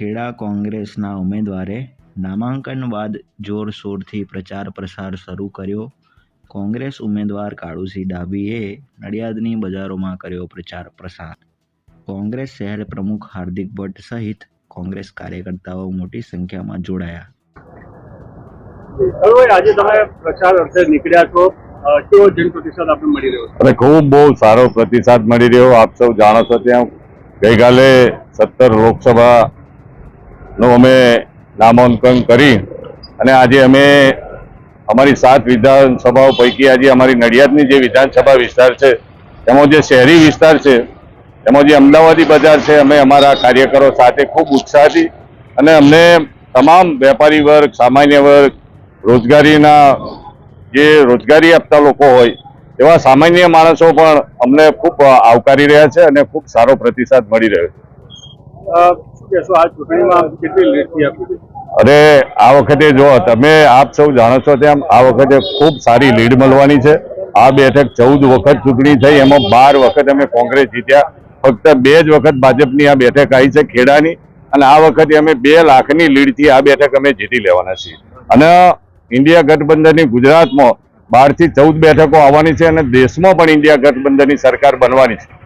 ખેડા કોંગ્રેસના ઉમેદવારે નામાંકન બાદ જોરશોરથી પ્રચાર પ્રસાર શરૂ કર્યો. કોંગ્રેસ ઉમેદવાર કાળુસિંહ ડાભીએ નડિયાદની બજારોમાં કર્યો પ્રચાર પ્રસાર. કોંગ્રેસ શહેર પ્રમુખ હાર્દિક ભટ્ટ સહિત કોંગ્રેસ કાર્યકર્તાઓ મોટી સંખ્યામાં જોડાયા. આજે તમે પ્રચાર અર્થે નીકળ્યા છો. કેવો જન પ્રતિસાદ આપણે મળી રહ્યો અને ખૂબ બહુ સારો પ્રતિસાદ મળી રહ્યો. આપ સૌ જાણો છો ત્યાં ગઈકાલે સત્તર લોકસભાનું અમે નામાંકન કરી અને આજે અમે અમારી સાત વિધાનસભાઓ પૈકી આજે અમારી નડિયાદની જે વિધાનસભા વિસ્તાર છે, એમાં જે શહેરી વિસ્તાર છે, એમાં જે અમદાવાદી બજાર છે, અમે અમારા કાર્યકરો સાથે ખૂબ ઉત્સાહથી અને અમને તમામ વેપારી વર્ગ, સામાન્ય વર્ગ, રોજગારીના જે રોજગારી આપતા લોકો હોય, એવા સામાન્ય માણસો પણ અમને ખૂબ આવકારી રહ્યા છે અને ખૂબ સારો પ્રતિસાદ મળી રહ્યો છે. કહેશો, આ ચૂંટણીમાં કેટલી લીડથી આપી અરે, આ વખતે જો તમે આપ સૌ જાણો છો તેમ આ વખતે ખૂબ સારી લીડ મળવાની છે. આ બેઠક ચૌદ વખત ચૂંટણી થઈ, એમાં બાર વખત અમે કોંગ્રેસ જીત્યા. ફક્ત બે જ વખત ભાજપની આ બેઠક આવી છે, ખેડાની. અને આ વખતે અમે બે લાખની લીડથી આ બેઠક અમે જીતી લેવાના છીએ. અને ઇન્ડિયા ગઠબંધનની ગુજરાતમાં બારથી ચૌદ બેઠકો આવવાની છે અને દેશમાં પણ ઇન્ડિયા ગઠબંધનની સરકાર બનવાની છે.